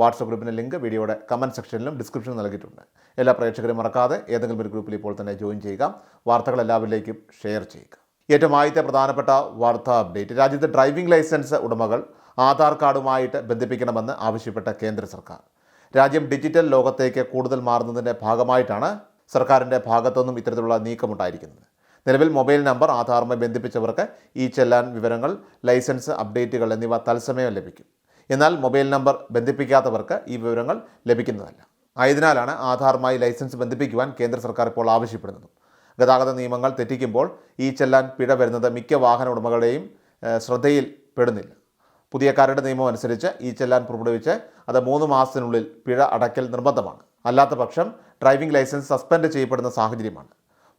WhatsApp ഗ്രൂപ്പിന്റെ link വീഡിയോയുടെ comment സെക്ഷനിലും ഡിസ്ക്രിപ്ഷനിലും നൽകിയിട്ടുണ്ട്. എല്ലാ പ്രേക്ഷകരും മറക്കാതെ ഏതെങ്കിലും ഒരു ഗ്രൂപ്പിൽ ഇപ്പോൾ തന്നെ ജോയിൻ ചെയ്യുക. വാർത്തകൾ എല്ലാവരിലേക്കും ഷെയർ ചെയ്യുക. ഏറ്റവും ആദ്യത്തെ പ്രധാനപ്പെട്ട വാർത്താ അപ്ഡേറ്റ് രാജ്യത്തെ ഡ്രൈവിംഗ് ലൈസൻസ് ഉടമകൾ ആധാർ കാർഡുമായിട്ട് ബന്ധിപ്പിക്കണമെന്ന് ആവശ്യപ്പെട്ട കേന്ദ്ര സർക്കാർ. രാജ്യം ഡിജിറ്റൽ ലോകത്തേക്ക് കൂടുതൽ മാറുന്നതിന്റെ ഭാഗമായിട്ടാണ് സർക്കാരിന്റെ ഭാഗത്തുനിന്നും ഇത്തരത്തിലുള്ള നീക്കമുണ്ടായിരിക്കുന്നത്. നിലവിൽ മൊബൈൽ നമ്പർ ആധാറുമായി ബന്ധിപ്പിച്ചവർക്ക് ഈ ചെല്ലാൻ വിവരങ്ങൾ ലൈസൻസ് അപ്ഡേറ്റുകൾ എന്നിവ തത്സമയം ലഭിക്കും. എന്നാൽ മൊബൈൽ നമ്പർ ബന്ധിപ്പിക്കാത്തവർക്ക് ഈ വിവരങ്ങൾ ലഭിക്കുന്നതല്ല. ആയതിനാലാണ് ആധാറുമായി ലൈസൻസ് ബന്ധിപ്പിക്കുവാൻ കേന്ദ്ര സർക്കാർ ഇപ്പോൾ ആവശ്യപ്പെടുന്നത്. ഗതാഗത നിയമങ്ങൾ തെറ്റിക്കുമ്പോൾ ഈ ചെല്ലാൻ പിഴ വരുന്നത് മിക്ക വാഹന ഉടമകളുടെയും ശ്രദ്ധയിൽ പെടുന്നില്ല. പുതിയ കരട് നിയമം അനുസരിച്ച് ഈ ചെല്ലാൻ പുറപ്പെടുവിച്ച് അത് മൂന്ന് മാസത്തിനുള്ളിൽ പിഴ അടയ്ക്കൽ നിർബന്ധമാണ്. അല്ലാത്ത പക്ഷം ഡ്രൈവിംഗ് ലൈസൻസ് സസ്പെൻഡ് ചെയ്യപ്പെടുന്ന സാഹചര്യമാണ്.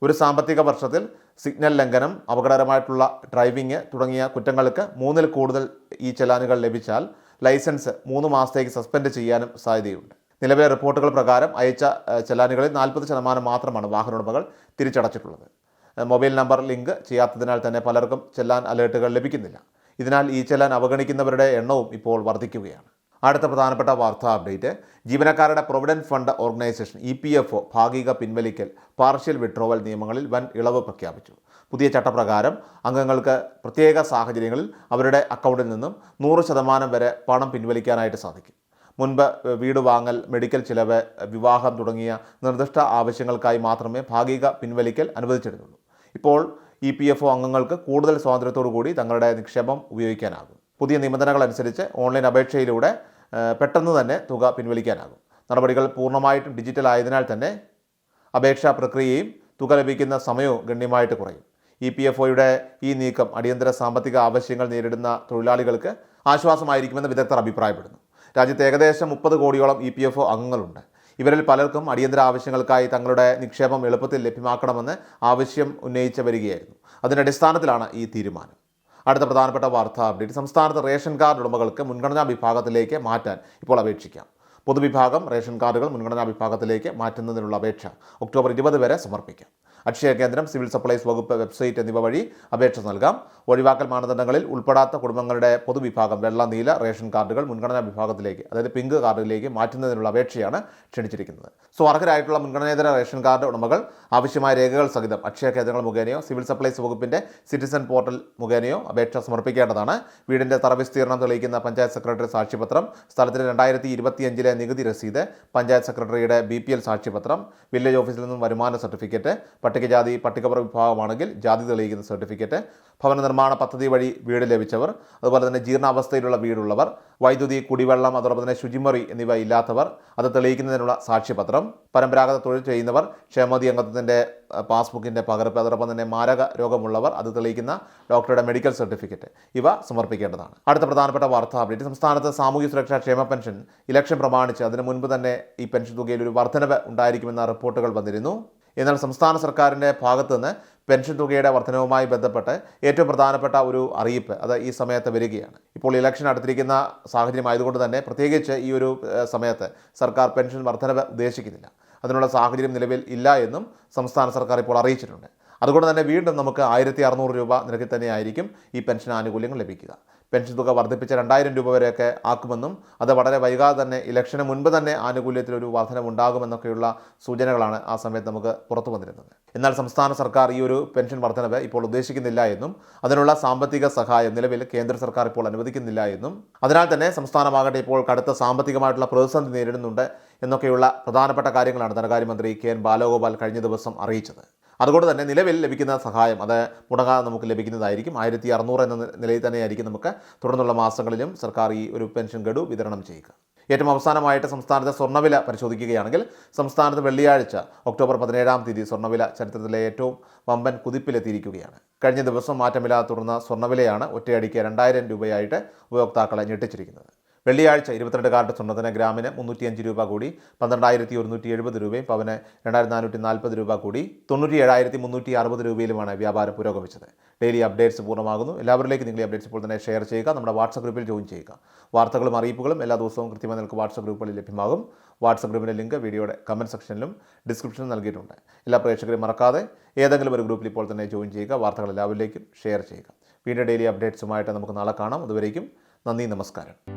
ഒരു സാമ്പത്തിക വർഷത്തിൽ സിഗ്നൽ ലംഘനം അപകടകരമായിട്ടുള്ള ഡ്രൈവിംഗ് തുടങ്ങിയ കുറ്റങ്ങൾക്ക് മൂന്നിൽ കൂടുതൽ ഈ ചെലാനുകൾ ലഭിച്ചാൽ ലൈസൻസ് മൂന്ന് മാസത്തേക്ക് സസ്പെൻഡ് ചെയ്യാനും സാധ്യതയുണ്ട്. നിലവിലെ റിപ്പോർട്ടുകൾ പ്രകാരം അയച്ച ചെലാനുകളിൽ നാൽപ്പത് ശതമാനം മാത്രമാണ് വാഹന ഉടമകൾ തിരിച്ചടച്ചിട്ടുള്ളത് മൊബൈൽ നമ്പർ ലിങ്ക് ചെയ്യാത്തതിനാൽ തന്നെ പലർക്കും ചെല്ലാൻ അലേർട്ടുകൾ ലഭിക്കുന്നില്ല. ഇതിനാൽ ഈ ചെല്ലാൻ അവഗണിക്കുന്നവരുടെ എണ്ണവും ഇപ്പോൾ വർദ്ധിക്കുകയാണ്. അടുത്ത പ്രധാനപ്പെട്ട വാർത്താ അപ്ഡേറ്റ്. ജീവനക്കാരുടെ provident fund organisation E P F O ഭാഗിക പിൻവലിക്കൽ പാർഷ്യൽ വിഡ്രോവൽ നിയമങ്ങളിൽ വൻ ഇളവ് പ്രഖ്യാപിച്ചു. പുതിയ ചട്ടപ്രകാരം അംഗങ്ങൾക്ക് പ്രത്യേക സാഹചര്യങ്ങളിൽ അവരുടെ അക്കൗണ്ടിൽ നിന്നും നൂറ് ശതമാനം വരെ പണം പിൻവലിക്കാനായിട്ട് സാധിക്കും. മുൻപ് വീട് വാങ്ങൽ മെഡിക്കൽ ചിലവ് വിവാഹം തുടങ്ങിയ നിർദ്ദിഷ്ട ആവശ്യങ്ങൾക്കായി മാത്രമേ ഭാഗിക പിൻവലിക്കൽ അനുവദിച്ചിരുന്നുള്ളൂ. ഇപ്പോൾ ഇ പി എഫ് ഒ അംഗങ്ങൾക്ക് കൂടുതൽ സ്വാതന്ത്ര്യത്തോടു കൂടി തങ്ങളുടെ നിക്ഷേപം ഉപയോഗിക്കാനാകും. പുതിയ നിബന്ധനകൾ അനുസരിച്ച് ഓൺലൈൻ അപേക്ഷയിലൂടെ പെട്ടെന്ന് തന്നെ തുക പിൻവലിക്കാനാകും. നടപടികൾ പൂർണമായിട്ടും ഡിജിറ്റൽ ആയതിനാൽ തന്നെ അപേക്ഷാ പ്രക്രിയയും തുക ലഭിക്കുന്ന സമയവും ഗണ്യമായിട്ട് കുറയും. ഇ പി എഫ് ഒയുടെ ഈ നീക്കം അടിയന്തര സാമ്പത്തിക ആവശ്യങ്ങൾ നേരിടുന്ന തൊഴിലാളികൾക്ക് ആശ്വാസമായിരിക്കുമെന്ന് വിദഗ്ധർ അഭിപ്രായപ്പെടുന്നു. രാജ്യത്ത് ഏകദേശം മുപ്പത് കോടിയോളം ഇ പി എഫ് ഒ അംഗങ്ങളുണ്ട്. ഇവരിൽ പലർക്കും അടിയന്തര ആവശ്യങ്ങൾക്കായി തങ്ങളുടെ നിക്ഷേപം എളുപ്പത്തിൽ ലഭ്യമാക്കണമെന്ന് ആവശ്യം ഉന്നയിച്ച് വരികയായിരുന്നു. അതിന്റെ അടിസ്ഥാനത്തിലാണ് ഈ തീരുമാനം. അടുത്ത പ്രധാനപ്പെട്ട വാർത്താ അപ്ഡേറ്റ്. സംസ്ഥാനത്ത് റേഷൻ കാർഡ് ഉടമകൾക്ക് മുൻഗണനാ വിഭാഗത്തിലേക്ക് മാറ്റാൻ ഇപ്പോൾ അപേക്ഷിക്കാം. പൊതുവിഭാഗം റേഷൻ കാർഡുകൾ മുൻഗണനാ വിഭാഗത്തിലേക്ക് മാറ്റുന്നതിനുള്ള അപേക്ഷ ഒക്ടോബർ ഇരുപത് വരെ സമർപ്പിക്കാം. അക്ഷയ കേന്ദ്രം സിവിൽ സപ്ലൈസ് വകുപ്പ് വെബ്സൈറ്റ് എന്നിവ വഴി അപേക്ഷ നൽകാം. ഒഴിവാക്കൽ മാനദണ്ഡങ്ങളിൽ ഉൾപ്പെടാത്ത കുടുംബങ്ങളുടെ പൊതുവിഭാഗം വെള്ള നീല റേഷൻ കാർഡുകൾ മുൻഗണനാ വിഭാഗത്തിലേക്ക് അതായത് പിങ്ക് കാർഡിലേക്ക് മാറ്റുന്നതിനുള്ള അപേക്ഷയാണ് ക്ഷണിച്ചിരിക്കുന്നത്. സോ അർഹരായിട്ടുള്ള മുൻഗണനേതര റേഷൻ കാർഡ് ഉടമകൾ ആവശ്യമായ രേഖകൾ സഹിതം അക്ഷയ കേന്ദ്രങ്ങൾ മുഖേനയോ സിവിൽ സപ്ലൈസ് വകുപ്പിന്റെ സിറ്റിസൺ പോർട്ടൽ മുഖേനയോ അപേക്ഷ സമർപ്പിക്കേണ്ടതാണ്. വീടിന്റെ തറവിസ്തീർണം തെളിയിക്കുന്ന പഞ്ചായത്ത് സെക്രട്ടറി സാക്ഷ്യപത്രം സ്ഥലത്തിന് രണ്ടായിരത്തി ഇരുപത്തിയഞ്ചിലെ നികുതി രസീത് പഞ്ചായത്ത് സെക്രട്ടറിയുടെ ബി പി എൽ സാക്ഷ്യപത്രം വില്ലേജ് ഓഫീസിൽ നിന്നും വരുമാന സർട്ടിഫിക്കറ്റ് പട്ടികജാതി പട്ടികവർഗ വിഭാഗമാണെങ്കിൽ ജാതി തെളിയിക്കുന്ന സർട്ടിഫിക്കറ്റ് ഭവന നിർമ്മാണ പദ്ധതി വഴി വീട് ലഭിച്ചവർ അതുപോലെ തന്നെ ജീർണാവസ്ഥയിലുള്ള വീടുള്ളവർ വൈദ്യുതി കുടിവെള്ളം അതോടൊപ്പം തന്നെ ശുചിമുറി എന്നിവ ഇല്ലാത്തവർ അത് തെളിയിക്കുന്നതിനുള്ള സാക്ഷ്യപത്രം പരമ്പരാഗത തൊഴിൽ ചെയ്യുന്നവർ ക്ഷേമതി അംഗത്വത്തിന്റെ പാസ്ബുക്കിന്റെ പകർപ്പ് അതോടൊപ്പം തന്നെ മാരക രോഗമുള്ളവർ അത് തെളിയിക്കുന്ന ഡോക്ടറുടെ മെഡിക്കൽ സർട്ടിഫിക്കറ്റ് ഇവ സമർപ്പിക്കേണ്ടതാണ്. അടുത്ത പ്രധാനപ്പെട്ട വാർത്താ അപ്ഡേറ്റ് സംസ്ഥാനത്ത് സാമൂഹ്യ സുരക്ഷാ ക്ഷേമ പെൻഷൻ ഇലക്ഷൻ പ്രമാണിച്ച് അതിനു മുൻപ് തന്നെ ഈ പെൻഷൻ തുകയിൽ ഒരു വർധനവ് ഉണ്ടായിരിക്കുമെന്ന റിപ്പോർട്ടുകൾ വന്നിരുന്നു. എന്നാൽ സംസ്ഥാന സർക്കാരിന്റെ ഭാഗത്തു നിന്ന് പെൻഷൻ തുകയുടെ വർധനവുമായി ബന്ധപ്പെട്ട് ഏറ്റവും പ്രധാനപ്പെട്ട ഒരു അറിയിപ്പ് അത് ഈ സമയത്ത് വരികയാണ്. ഇപ്പോൾ ഇലക്ഷൻ അടുത്തിരിക്കുന്ന സാഹചര്യം ആയതുകൊണ്ട് തന്നെ പ്രത്യേകിച്ച് ഈ ഒരു സമയത്ത് സർക്കാർ പെൻഷൻ വർധനവ് ഉദ്ദേശിക്കുന്നില്ല. അതിനുള്ള സാഹചര്യം നിലവിൽ ഇല്ല എന്നും സംസ്ഥാന സർക്കാർ ഇപ്പോൾ അറിയിച്ചിട്ടുണ്ട്. അതുകൊണ്ട് തന്നെ വീണ്ടും നമുക്ക് ആയിരത്തി അറുന്നൂറ് രൂപ നിരക്കിൽ തന്നെയായിരിക്കും ഈ പെൻഷൻ ആനുകൂല്യങ്ങൾ ലഭിക്കുക. പെൻഷൻ തുക വർദ്ധിപ്പിച്ച് രണ്ടായിരം രൂപ വരെയൊക്കെ ആക്കുമെന്നും അത് വളരെ വൈകാതെ തന്നെ ഇലക്ഷന് മുൻപ് തന്നെ ആനുകൂല്യത്തിൽ ഒരു വർധന ഉണ്ടാകുമെന്നൊക്കെയുള്ള സൂചനകളാണ് ആ സമയത്ത് നമുക്ക് പുറത്തു വന്നിരുന്നത്. എന്നാൽ സംസ്ഥാന സർക്കാർ ഈ ഒരു പെൻഷൻ വർധനവ് ഇപ്പോൾ ഉദ്ദേശിക്കുന്നില്ല എന്നും അതിനുള്ള സാമ്പത്തിക സഹായം നിലവിൽ കേന്ദ്ര സർക്കാർ ഇപ്പോൾ അനുവദിക്കുന്നില്ല എന്നും അതിനാൽ തന്നെ സംസ്ഥാനമാകട്ടെ ഇപ്പോൾ കടുത്ത സാമ്പത്തികമായിട്ടുള്ള പ്രതിസന്ധി നേരിടുന്നുണ്ട് എന്നൊക്കെയുള്ള പ്രധാനപ്പെട്ട കാര്യങ്ങളാണ് ധനകാര്യമന്ത്രി കെ എൻ ബാലഗോപാൽ കഴിഞ്ഞ ദിവസം അറിയിച്ചത്. അതുകൊണ്ട് തന്നെ നിലവിൽ ലഭിക്കുന്ന സഹായം അത് മുടങ്ങാതെ നമുക്ക് ലഭിക്കുന്നതായിരിക്കും. ആയിരത്തി അറുന്നൂറ് എന്ന നിലയിൽ തന്നെയായിരിക്കും നമുക്ക് തുടർന്നുള്ള മാസങ്ങളിലും സർക്കാർ ഈ ഒരു പെൻഷൻ ഗഡു വിതരണം ചെയ്യുക. ഏറ്റവും അവസാനമായിട്ട് സംസ്ഥാനത്തെ സ്വർണവില പരിശോധിക്കുകയാണെങ്കിൽ സംസ്ഥാനത്ത് വെള്ളിയാഴ്ച ഒക്ടോബർ പതിനേഴാം തീയതി സ്വർണവില ചരിത്രത്തിലെ ഏറ്റവും വമ്പൻ കുതിപ്പിലെത്തിയിരിക്കുകയാണ്. കഴിഞ്ഞ ദിവസം മാറ്റമില്ലാതെ തുടർന്ന സ്വർണവിലയാണ് ഒറ്റയടിക്ക് രണ്ടായിരം രൂപയായിട്ട് ഉപയോക്താക്കളെ ഞെട്ടിച്ചിരിക്കുന്നത്. വെള്ളിയാഴ്ച ഇരുപത്തിരണ്ട് കാർഡ് സ്വർണത്തിന് ഗ്രാമിന് മുന്നൂറ്റിയഞ്ച് രൂപ കൂടി പന്ത്രണ്ടായിരത്തി ഒരുന്നൂറ്റി എഴുപത് രൂപയും പവന് രണ്ടായിരത്തി നാനൂറ്റി നാൽപ്പത് രൂപ കൂടി തൊണ്ണൂറ്റി ഏഴായിരത്തി മുന്നൂറ്റി അറുപത് രൂപയിലുമാണ് വ്യാപാരം പുരോഗമിച്ചത്. ഡെയിലി അപ്ഡേറ്റ്സ് പൂർണമാകുന്നു. എല്ലാവരിലേക്കും നിങ്ങൾ അപ്ഡേറ്റ്സ് ഇപ്പോൾ തന്നെ ഷെയർ ചെയ്യുക. നമ്മുടെ വാട്സപ്പ് ഗ്രൂപ്പിൽ ജോയിൻ ചെയ്യുക. വാർത്തകളും അറിയിപ്പുകളും എല്ലാ ദിവസവും കൃത്യമായി നിങ്ങൾക്ക് വാട്സപ്പ് ഗ്രൂപ്പുകളിൽ ലഭ്യമാകും. വാട്സപ്പ് ഗ്രൂപ്പിന്റെ ലിങ്ക് വീഡിയോയുടെ കമന്റ് സെക്ഷനിലും ഡിസ്ക്രിപ്ഷനിലും നൽകിയിട്ടുണ്ട്. എല്ലാ പ്രേക്ഷകരെയും മറക്കാതെ ഏതെങ്കിലും ഒരു ഗ്രൂപ്പിൽ ഇപ്പോൾ തന്നെ ജോയിൻ ചെയ്യുക. വാർത്തകൾ എല്ലാവരിലേക്കും ഷെയർ ചെയ്യുക. വീണ്ടും ഡെയിലി അപ്ഡേറ്റ്സുമായിട്ട് നമുക്ക് നാളെ കാണാം. അതുവരേക്കും നന്ദി നമസ്കാരം.